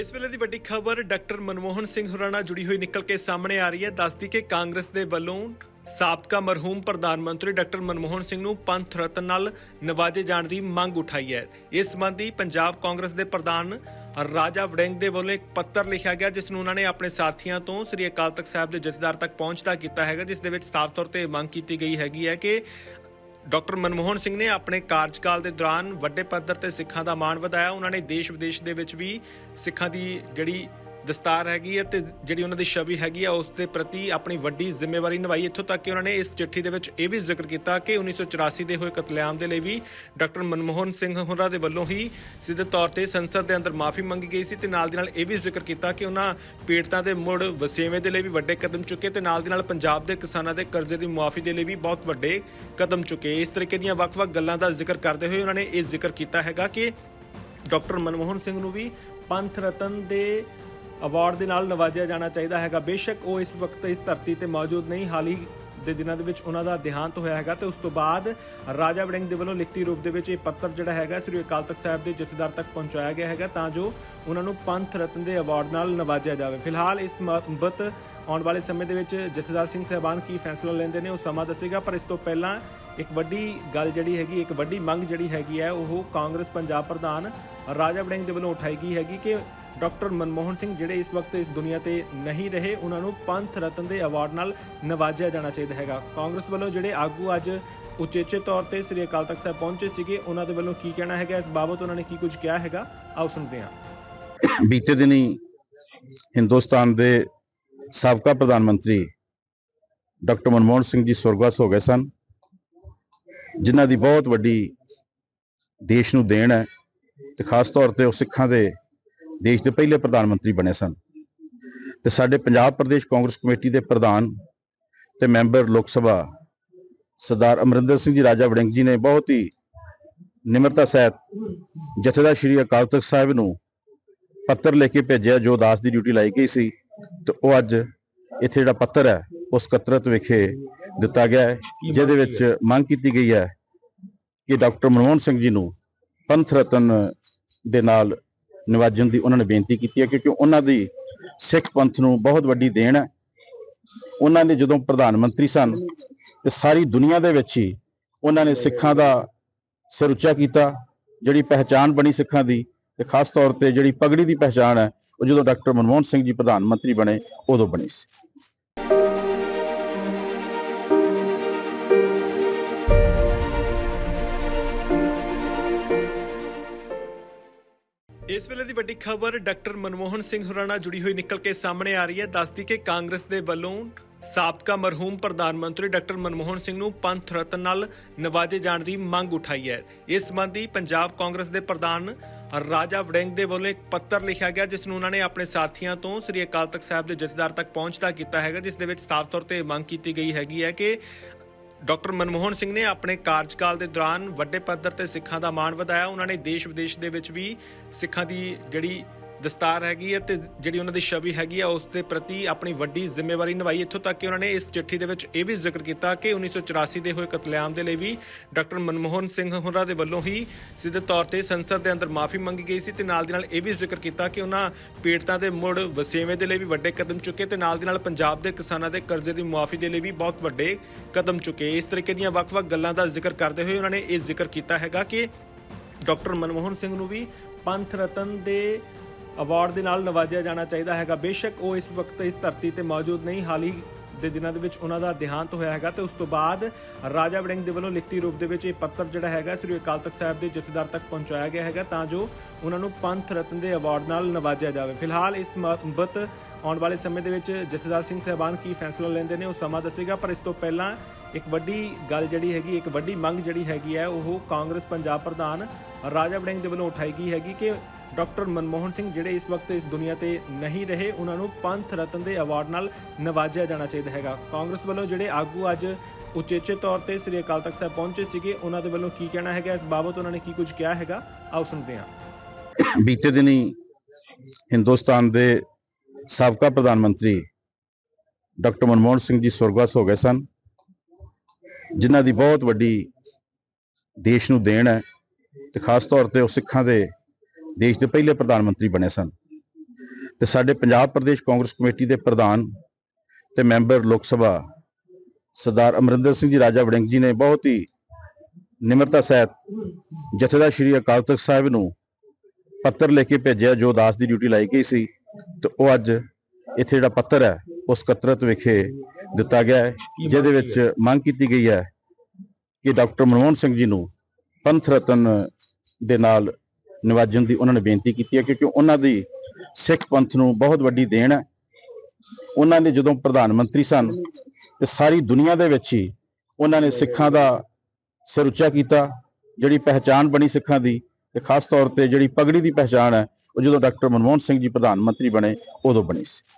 ਇਸ ਵੇਲੇ ਦੀ ਵੱਡੀ ਖਬਰ, ਡਾਕਟਰ ਮਨਮੋਹਨ ਸਿੰਘ ਹੋਰਾਂ ਨਾਲ ਜੁੜੀ ਹੋਈ ਨਿਕਲ ਕੇ ਸਾਹਮਣੇ ਆ ਰਹੀ ਹੈ। ਦੱਸਦੀ ਕਿ ਕਾਂਗਰਸ ਦੇ ਵੱਲੋਂ ਸਾਬਕਾ ਮਰਹੂਮ ਪ੍ਰਧਾਨ ਮੰਤਰੀ ਡਾਕਟਰ ਮਨਮੋਹਨ ਸਿੰਘ ਨੂੰ ਪੰਥ ਰਤਨ ਨਾਲ ਨਵਾਜੇ ਜਾਣ ਦੀ ਮੰਗ ਉਠਾਈ ਹੈ। ਇਸ ਸੰਬੰਧੀ ਪੰਜਾਬ ਕਾਂਗਰਸ ਦੇ ਪ੍ਰਧਾਨ ਰਾਜਾ ਵੜਿੰਗ ਦੇ ਵੱਲੋਂ ਇੱਕ ਪੱਤਰ ਲਿਖਿਆ ਗਿਆ, ਜਿਸ ਨੂੰ ਉਹਨਾਂ ਨੇ ਆਪਣੇ ਸਾਥੀਆਂ ਤੋਂ ਸ੍ਰੀ ਅਕਾਲ ਤਖਤ ਸਾਹਿਬ ਦੇ ਜਥੇਦਾਰ ਤੱਕ ਪਹੁੰਚਦਾ ਕੀਤਾ ਹੈਗਾ, ਜਿਸ ਦੇ ਵਿੱਚ ਸਾਫ਼ ਤੌਰ ਤੇ ਇਹ ਮੰਗ ਕੀਤੀ ਗਈ ਹੈਗੀ ਹੈ ਕਿ ਡਾਕਟਰ ਮਨਮੋਹਨ ਸਿੰਘ ਨੇ ਆਪਣੇ ਕਾਰਜਕਾਲ ਦੇ ਦੌਰਾਨ ਵੱਡੇ ਪੱਧਰ ਤੇ ਸਿੱਖਾਂ ਦਾ ਮਾਣ ਵਧਾਇਆ। ਉਹਨਾਂ ਨੇ ਦੇਸ਼ ਵਿਦੇਸ਼ ਦੇ ਵਿੱਚ ਵੀ ਸਿੱਖਾਂ ਦੀ ਜਿਹੜੀ ਦਸਤਾਰ ਹੈਗੀ ਹੈ ਤੇ ਜਿਹੜੀ ਉਹਨਾਂ ਦੀ ਛਵੀ ਹੈਗੀ ਆ, ਉਸ ਦੇ ਪ੍ਰਤੀ ਆਪਣੀ ਵੱਡੀ ਜ਼ਿੰਮੇਵਾਰੀ ਨਿਭਾਈ। ਇੱਥੋਂ ਤੱਕ ਕਿ ਉਹਨਾਂ ਨੇ ਇਸ ਚਿੱਠੀ ਦੇ ਵਿੱਚ ਇਹ ਵੀ ਜ਼ਿਕਰ ਕੀਤਾ ਕਿ 1984 ਦੇ ਹੋਏ ਕਤਲੇਆਮ ਦੇ ਲਈ ਵੀ ਡਾਕਟਰ ਮਨਮੋਹਨ ਸਿੰਘ ਹੋਰਾਂ ਦੇ ਵੱਲੋਂ ਹੀ ਸਿੱਧੇ ਤੌਰ ਤੇ ਸੰਸਦ ਦੇ ਅੰਦਰ ਮਾਫੀ ਮੰਗੀ ਗਈ ਸੀ ਤੇ ਨਾਲ ਦੀ ਨਾਲ ਇਹ ਵੀ ਜ਼ਿਕਰ ਕੀਤਾ ਕਿ ਉਹਨਾਂ ਪੀੜਤਾਂ ਦੇ ਮੁੜ ਵਸੇਵੇਂ ਦੇ ਲਈ ਵੀ ਵੱਡੇ ਕਦਮ ਚੁੱਕੇ ਤੇ ਨਾਲ ਦੀ ਨਾਲ ਪੰਜਾਬ ਦੇ ਕਿਸਾਨਾਂ ਦੇ ਕਰਜ਼ੇ ਦੀ ਮੁਆਫੀ ਦੇ ਲਈ ਵੀ ਬਹੁਤ ਵੱਡੇ ਕਦਮ ਚੁੱਕੇ। ਇਸ ਤਰੀਕੇ ਦੀਆਂ ਵੱਖ-ਵੱਖ ਗੱਲਾਂ ਦਾ ਜ਼ਿਕਰ ਕਰਦੇ ਹੋਏ ਉਹਨਾਂ ਨੇ ਇਹ ਜ਼ਿਕਰ ਕੀਤਾ ਹੈਗਾ ਕਿ ਡਾਕਟਰ ਮਨਮੋਹਨ ਸਿੰਘ ਨੂੰ ਵੀ ਪੰਥ ਰਤਨ ਦੇ ਅਵਾਰਡ ਦੇ ਨਾਲ ਨਵਾਜਿਆ ਜਾਣਾ ਚਾਹੀਦਾ ਹੈਗਾ। ਬੇਸ਼ੱਕ ਉਹ ਇਸ ਵਕਤ ਇਸ ਧਰਤੀ ਤੇ ਮੌਜੂਦ ਨਹੀਂ। ਹਾਲ ਹੀ ਦੇ ਦਿਨਾਂ ਦੇ ਵਿੱਚ ਉਹਨਾਂ ਦਾ ਦੇਹਾਂਤ ਹੋਇਆ ਹੈਗਾ ਤੇ ਉਸ ਤੋਂ ਬਾਅਦ ਰਾਜਾ ਵੜਿੰਗ ਦੇ ਵੱਲੋਂ ਲਿਖਤੀ ਰੂਪ ਦੇ ਵਿੱਚ ਇਹ ਪੱਤਰ ਜਿਹੜਾ ਹੈਗਾ ਸ੍ਰੀ ਅਕਾਲ ਤਖਤ ਸਾਹਿਬ ਦੇ ਜਥੇਦਾਰ ਤੱਕ ਪਹੁੰਚਾਇਆ ਗਿਆ ਹੈਗਾ ਤਾਂ ਜੋ ਉਹਨਾਂ ਨੂੰ ਪੰਥ ਰਤਨ ਦੇ ਅਵਾਰਡ ਨਾਲ ਨਵਾਜਿਆ ਜਾਵੇ। ਫਿਲਹਾਲ ਇਸ ਮੁਹੱਬਤ ਆਉਣ ਵਾਲੇ ਸਮੇਂ ਦੇ ਵਿੱਚ ਜਥੇਦਾਰ ਸਿੰਘ ਸਾਹਿਬਾਨ ਕੀ ਫੈਸਲਾ ਲੈਂਦੇ ਨੇ ਉਹ ਸਮਾਂ ਦੱਸੇਗਾ, ਪਰ ਇਸ ਤੋਂ ਪਹਿਲਾਂ ਇੱਕ ਵੱਡੀ ਗੱਲ ਜਿਹੜੀ ਹੈਗੀ, ਇੱਕ ਵੱਡੀ ਮੰਗ ਜਿਹੜੀ ਹੈਗੀ ਹੈ, ਉਹ ਕਾਂਗਰਸ ਪੰਜਾਬ ਪ੍ਰਧਾਨ ਰਾਜਾ ਵੜਿੰਗ ਦੇ ਵੱਲੋਂ ਉਠਾਈ ਗਈ ਹੈਗੀ ਕਿ ਡਾਕਟਰ ਮਨਮੋਹਨ ਸਿੰਘ ਜਿਹੜੇ ਇਸ ਵਕਤ ਇਸ ਦੁਨੀਆ ਤੇ ਨਹੀਂ ਰਹੇ, ਉਹਨਾਂ ਨੂੰ ਪੰਥ ਰਤਨ ਦੇ ਅਵਾਰਡ ਨਾਲ ਨਵਾਜਿਆ ਜਾਣਾ ਚਾਹੀਦਾ ਹੈਗਾ। ਕਾਂਗਰਸ ਵੱਲੋਂ ਜਿਹੜੇ ਆਗੂ ਅੱਜ ਉਚੇਚੇ ਤੌਰ ਤੇ ਸ੍ਰੀ ਅਕਾਲ ਤਖਤ ਸਾਹਿਬ ਪਹੁੰਚੇ ਸੀਗੇ, ਉਹਨਾਂ ਦੇ ਵੱਲੋਂ ਕੀ ਕਹਿਣਾ ਹੈਗਾ? ਇਸ ਬਾਬਤ ਉਹਨਾਂ ਨੇ ਕੀ ਕੁਝ ਕਿਹਾ ਹੈਗਾ? ਆਓ ਸੁਣਦੇ ਹਾਂ। ਬੀਤੇ ਦਿਨੀ ਹਿੰਦੁਸਤਾਨ ਦੇ ਸਾਬਕਾ ਪ੍ਰਧਾਨ ਮੰਤਰੀ ਡਾਕਟਰ ਮਨਮੋਹਨ ਸਿੰਘ ਜੀ ਸੁਰਗਵਾਸ ਹੋ ਗਏ ਸਨ। ਜਿਨ੍ਹਾਂ ਦੀ ਬਹੁਤ ਵੱਡੀ ਦੇਸ਼ ਨੂੰ ਦੇਣ ਹੈ ਤੇ ਖਾਸ ਤੌਰ ਤੇ ਉਹ ਸਿੱਖਾਂ ਦੇ ਦੇਸ਼ ਦੇ ਪਹਿਲੇ ਪ੍ਰਧਾਨ ਮੰਤਰੀ ਬਣੇ ਸਨ। ਤੇ ਸਾਡੇ ਪੰਜਾਬ ਪ੍ਰਦੇਸ਼ ਕਾਂਗਰਸ ਕਮੇਟੀ ਦੇ ਪ੍ਰਧਾਨ ਤੇ ਮੈਂਬਰ ਲੋਕ ਸਭਾ ਸਰਦਾਰ ਅਮਰਿੰਦਰ ਸਿੰਘ ਜੀ, ਰਾਜਾ ਵੜਿੰਗ ਜੀ ਨੇ ਬਹੁਤ ਹੀ ਨਿਮਰਤਾ ਸਹਿਤ ਜਥੇਦਾਰ ਸ਼੍ਰੀ ਅਕਾਲ ਤਖਤ ਸਾਹਿਬ ਨੂੰ ਪੱਤਰ ਲੈ ਕੇ ਭੇਜਿਆ, ਜੋ ਦਾਸ ਦੀ ਡਿਊਟੀ ਲਾਈ ਗਈ ਸੀ। ਤੇ ਉਹ ਅੱਜ ਇੱਥੇ ਜਿਹੜਾ ਪੱਤਰ ਹੈ, ਉਸ ਕਤਰਤ ਵਿਖੇ ਦਿੱਤਾ ਗਿਆ ਹੈ, ਜਿਹਦੇ ਵਿੱਚ ਮੰਗ ਕੀਤੀ ਗਈ ਹੈ ਕਿ ਡਾਕਟਰ ਮਨਮੋਹਨ ਸਿੰਘ ਜੀ ਨੂੰ ਪੰਥ ਰਤਨ ਦੇ ਨਾਲ ਨਿਵਾਜਣ ਦੀ ਉਹਨਾਂ ਨੇ ਬੇਨਤੀ ਕੀਤੀ ਹੈ ਕਿਉਂਕਿ ਉਹਨਾਂ ਦੀ ਸਿੱਖ ਪੰਥ ਨੂੰ ਬਹੁਤ ਵੱਡੀ ਦੇਣ ਹੈ। ਉਹਨਾਂ ਨੇ ਜਦੋਂ ਪ੍ਰਧਾਨ ਮੰਤਰੀ ਸਨ ਤੇ ਸਾਰੀ ਦੁਨੀਆ ਦੇ ਵਿੱਚ ਹੀ ਉਹਨਾਂ ਨੇ ਸਿੱਖਾਂ ਦਾ ਸਿਰ ਉੱਚਾ ਕੀਤਾ, ਜਿਹੜੀ ਪਹਿਚਾਨ ਬਣੀ ਸਿੱਖਾਂ ਦੀ ਤੇ ਖਾਸ ਤੌਰ ਤੇ ਜਿਹੜੀ ਪਗੜੀ ਦੀ ਪਹਿਚਾਨ ਹੈ, ਉਹ ਜਦੋਂ ਡਾਕਟਰ ਮਨਮੋਹਨ ਸਿੰਘ ਜੀ ਪ੍ਰਧਾਨ ਮੰਤਰੀ ਬਣੇ, ਉਦੋਂ ਬਣੀ ਸੀ। ਇਸ ਵੇਲੇ ਦੀ ਵੱਡੀ ਖਬਰ, ਡਾਕਟਰ ਮਨਮੋਹਨ ਸਿੰਘ ਹੋਰਾਂ ਨਾਲ ਜੁੜੀ ਹੋਈ ਨਿਕਲ ਕੇ ਸਾਹਮਣੇ ਆ ਰਹੀ ਹੈ। ਦੱਸਦੀ ਕਿ ਕਾਂਗਰਸ ਦੇ ਵੱਲੋਂ ਸਾਬਕਾ ਮਰਹੂਮ ਪ੍ਰਧਾਨ ਮੰਤਰੀ ਡਾਕਟਰ ਮਨਮੋਹਨ ਸਿੰਘ ਨੂੰ ਪੰਥ ਰਤਨ ਨਾਲ ਨਵਾਜੇ ਜਾਣ ਦੀ ਮੰਗ ਉਠਾਈ ਹੈ। ਇਸ ਸੰਬੰਧੀ ਪੰਜਾਬ ਕਾਂਗਰਸ ਦੇ ਪ੍ਰਧਾਨ ਰਾਜਾ ਵੜਿੰਗ ਦੇ ਵੱਲੋਂ ਇੱਕ ਪੱਤਰ ਲਿਖਿਆ ਗਿਆ, ਜਿਸ ਨੂੰ ਉਹਨਾਂ ਨੇ ਆਪਣੇ ਸਾਥੀਆਂ ਤੋਂ ਸ੍ਰੀ ਅਕਾਲ ਤਖਤ ਸਾਹਿਬ ਦੇ ਜਥੇਦਾਰ ਤੱਕ ਪਹੁੰਚਦਾ ਕੀਤਾ ਹੈਗਾ, ਜਿਸ ਦੇ ਵਿੱਚ ਸਾਫ਼ ਤੌਰ ਤੇ ਇਹ ਮੰਗ ਕੀਤੀ ਗਈ ਹੈਗੀ ਹੈ ਕਿ ਡਾਕਟਰ ਮਨਮੋਹਨ ਸਿੰਘ ਨੇ ਆਪਣੇ ਕਾਰਜਕਾਲ ਦੇ ਦੌਰਾਨ ਵੱਡੇ ਪੱਧਰ ਤੇ ਸਿੱਖਾਂ ਦਾ ਮਾਣ ਵਧਾਇਆ। ਉਹਨਾਂ ਨੇ ਦੇਸ਼ ਵਿਦੇਸ਼ ਦੇ ਵਿੱਚ ਵੀ ਸਿੱਖਾਂ ਦੀ ਜਿਹੜੀ ਦਸਤਾਰ ਹੈਗੀ ਹੈ ਤੇ ਜਿਹੜੀ ਉਹਨਾਂ ਦੀ ਛਵੀ ਹੈਗੀ ਆ, ਉਸ ਦੇ ਪ੍ਰਤੀ ਆਪਣੀ ਵੱਡੀ ਜ਼ਿੰਮੇਵਾਰੀ ਨਿਭਾਈ। ਇੱਥੋਂ ਤੱਕ ਕਿ ਉਹਨਾਂ ਨੇ ਇਸ ਚਿੱਠੀ ਦੇ ਵਿੱਚ ਇਹ ਵੀ ਜ਼ਿਕਰ ਕੀਤਾ ਕਿ 1984 ਦੇ ਹੋਏ ਕਤਲੇਆਮ ਦੇ ਲਈ ਵੀ ਡਾਕਟਰ ਮਨਮੋਹਨ ਸਿੰਘ ਹੋਰਾਂ ਦੇ ਵੱਲੋਂ ਹੀ ਸਿੱਧੇ ਤੌਰ ਤੇ ਸੰਸਦ ਦੇ ਅੰਦਰ ਮਾਫੀ ਮੰਗੀ ਗਈ ਸੀ ਤੇ ਨਾਲ ਦੀ ਨਾਲ ਇਹ ਵੀ ਜ਼ਿਕਰ ਕੀਤਾ ਕਿ ਉਹਨਾਂ ਪੀੜਤਾਂ ਦੇ ਮੁੜ ਵਸੇਵੇਂ ਦੇ ਲਈ ਵੀ ਵੱਡੇ ਕਦਮ ਚੁੱਕੇ ਤੇ ਨਾਲ ਦੀ ਨਾਲ ਪੰਜਾਬ ਦੇ ਕਿਸਾਨਾਂ ਦੇ ਕਰਜ਼ੇ ਦੀ ਮੁਆਫੀ ਦੇ ਲਈ ਵੀ ਬਹੁਤ ਵੱਡੇ ਕਦਮ ਚੁੱਕੇ। ਇਸ ਤਰੀਕੇ ਦੀਆਂ ਵੱਖ-ਵੱਖ ਗੱਲਾਂ ਦਾ ਜ਼ਿਕਰ ਕਰਦੇ ਹੋਏ ਉਹਨਾਂ ਨੇ ਇਹ ਜ਼ਿਕਰ ਕੀਤਾ ਹੈਗਾ ਕਿ ਡਾਕਟਰ ਮਨਮੋਹਨ ਸਿੰਘ ਨੂੰ ਵੀ ਪੰਥ ਰਤਨ ਦੇ ਅਵਾਰਡ ਦੇ ਨਾਲ ਨਵਾਜਿਆ ਜਾਣਾ ਚਾਹੀਦਾ ਹੈਗਾ। ਬੇਸ਼ੱਕ ਉਹ ਇਸ ਵਕਤ ਇਸ ਧਰਤੀ ਤੇ ਮੌਜੂਦ ਨਹੀਂ, ਹਾਲ ਹੀ ਦੇ ਦਿਨਾਂ ਦੇ ਵਿੱਚ ਉਹਨਾਂ ਦਾ ਦੇਹਾਂਤ ਹੋਇਆ ਹੈਗਾ ਤੇ ਉਸ ਤੋਂ ਬਾਅਦ ਰਾਜਾ ਵੜਿੰਗ ਦੇ ਵੱਲੋਂ ਲਿਖਤੀ ਰੂਪ ਦੇ ਵਿੱਚ ਇਹ ਪੱਤਰ ਜਿਹੜਾ ਹੈਗਾ ਸ੍ਰੀ ਅਕਾਲ ਤਖਤ ਸਾਹਿਬ ਦੇ ਜਥੇਦਾਰ ਤੱਕ ਪਹੁੰਚਾਇਆ ਗਿਆ ਹੈਗਾ ਤਾਂ ਜੋ ਉਹਨਾਂ ਨੂੰ ਪੰਥ ਰਤਨ ਦੇ ਅਵਾਰਡ ਨਾਲ ਨਵਾਜਿਆ ਜਾਵੇ। ਫਿਲਹਾਲ ਇਸ ਮੁਹੱਬਤ ਆਉਣ ਵਾਲੇ ਸਮੇਂ ਦੇ ਵਿੱਚ ਜਥੇਦਾਰ ਸਿੰਘ ਸਾਹਿਬਾਨ ਕੀ ਫੈਸਲਾ ਲੈਂਦੇ ਨੇ ਉਹ ਸਮਾਂ ਦੱਸੇਗਾ, ਪਰ ਇਸ ਤੋਂ ਪਹਿਲਾਂ ਇੱਕ ਵੱਡੀ ਗੱਲ ਜਿਹੜੀ ਹੈਗੀ, ਇੱਕ ਵੱਡੀ ਮੰਗ ਜਿਹੜੀ ਹੈਗੀ ਹੈ, ਉਹ ਕਾਂਗਰਸ ਪੰਜਾਬ ਪ੍ਰਧਾਨ ਰਾਜਾ ਵੜਿੰਗ ਦੇ ਵੱਲੋਂ ਉਠਾਈ ਗਈ ਹੈਗੀ ਕਿ ਡਾਕਟਰ ਮਨਮੋਹਨ ਸਿੰਘ ਜਿਹੜੇ ਇਸ ਵਕਤ ਇਸ ਦੁਨੀਆ ਤੇ ਨਹੀਂ ਰਹੇ, ਉਹਨਾਂ ਨੂੰ ਪੰਥ ਰਤਨ ਦੇ ਅਵਾਰਡ ਨਾਲ ਨਵਾਜਿਆ ਜਾਣਾ ਚਾਹੀਦਾ ਹੈਗਾ। ਕਾਂਗਰਸ ਵੱਲੋਂ ਜਿਹੜੇ ਆਗੂ ਅੱਜ ਉਚੇਚੇ ਤੌਰ ਤੇ ਸ੍ਰੀ ਅਕਾਲ ਤਖਤ ਸਾਹਿਬ ਪਹੁੰਚੇ ਸੀਗੇ, ਉਹਨਾਂ ਦੇ ਵੱਲੋਂ ਕੀ ਕਹਿਣਾ ਹੈਗਾ? ਇਸ ਬਾਬਤ ਉਹਨਾਂ ਨੇ ਕੀ ਕੁਝ ਕਿਹਾ ਹੈਗਾ? ਆਓ ਸੁਣਦੇ ਹਾਂ। ਬੀਤੇ ਦਿਨੀ ਹਿੰਦੁਸਤਾਨ ਦੇ ਸਾਬਕਾ ਪ੍ਰਧਾਨ ਮੰਤਰੀ ਡਾਕਟਰ ਮਨਮੋਹਨ ਸਿੰਘ ਜੀ ਸੁਰਗਵਾਸ ਹੋ ਗਏ ਸਨ, ਜਿਨ੍ਹਾਂ ਦੀ ਬਹੁਤ ਵੱਡੀ ਦੇਸ਼ ਨੂੰ ਦੇਣ ਹੈ ਤੇ ਖਾਸ ਤੌਰ ਤੇ ਉਹ ਸਿੱਖਾਂ ਦੇ ਦੇਸ਼ ਦੇ ਪਹਿਲੇ ਪ੍ਰਧਾਨ ਮੰਤਰੀ ਬਣੇ ਸਨ। ਤੇ ਸਾਡੇ ਪੰਜਾਬ ਪ੍ਰਦੇਸ਼ ਕਾਂਗਰਸ ਕਮੇਟੀ ਦੇ ਪ੍ਰਧਾਨ ਤੇ ਮੈਂਬਰ ਲੋਕ ਸਭਾ ਸਰਦਾਰ ਅਮਰਿੰਦਰ ਸਿੰਘ ਜੀ, ਰਾਜਾ ਵੜਿੰਗ ਜੀ ਨੇ ਬਹੁਤ ਹੀ ਨਿਮਰਤਾ ਸਹਿਤ ਜਥੇਦਾਰ ਸ਼੍ਰੀ ਅਕਾਲ ਤਖਤ ਸਾਹਿਬ ਨੂੰ ਪੱਤਰ ਲਿਖ ਕੇ ਭੇਜਿਆ, ਜੋ ਦਾਸ ਦੀ ਡਿਊਟੀ ਲਾਈ ਗਈ ਸੀ। ਤੇ ਉਹ ਅੱਜ ਇੱਥੇ ਜਿਹੜਾ ਪੱਤਰ ਹੈ, ਉਸ ਕਤਰਤ ਵਿਖੇ ਦਿੱਤਾ ਗਿਆ ਹੈ, ਜਿਹਦੇ ਵਿੱਚ ਮੰਗ ਕੀਤੀ ਗਈ ਹੈ ਕਿ ਡਾਕਟਰ ਮਨਮੋਹਨ ਸਿੰਘ ਜੀ ਨੂੰ ਪੰਥ ਰਤਨ ਦੇ ਨਾਲ ਨਿਵਾਜਣ ਦੀ ਉਹਨਾਂ ਨੇ ਬੇਨਤੀ ਕੀਤੀ ਹੈ ਕਿਉਂਕਿ ਉਹਨਾਂ ਦੀ ਸਿੱਖ ਪੰਥ ਨੂੰ ਬਹੁਤ ਵੱਡੀ ਦੇਣ ਹੈ। ਉਹਨਾਂ ਨੇ ਜਦੋਂ ਪ੍ਰਧਾਨ ਮੰਤਰੀ ਸਨ ਤੇ ਸਾਰੀ ਦੁਨੀਆ ਦੇ ਵਿੱਚ ਹੀ ਉਹਨਾਂ ਨੇ ਸਿੱਖਾਂ ਦਾ ਸਿਰ ਉੱਚਾ ਕੀਤਾ, ਜਿਹੜੀ ਪਹਿਚਾਨ ਬਣੀ ਸਿੱਖਾਂ ਦੀ ਤੇ ਖਾਸ ਤੌਰ ਤੇ ਜਿਹੜੀ ਪਗੜੀ ਦੀ ਪਹਿਚਾਨ ਹੈ, ਉਹ ਜਦੋਂ ਡਾਕਟਰ ਮਨਮੋਹਨ ਸਿੰਘ ਜੀ ਪ੍ਰਧਾਨ ਮੰਤਰੀ ਬਣੇ, ਉਦੋਂ ਬਣੀ ਸੀ।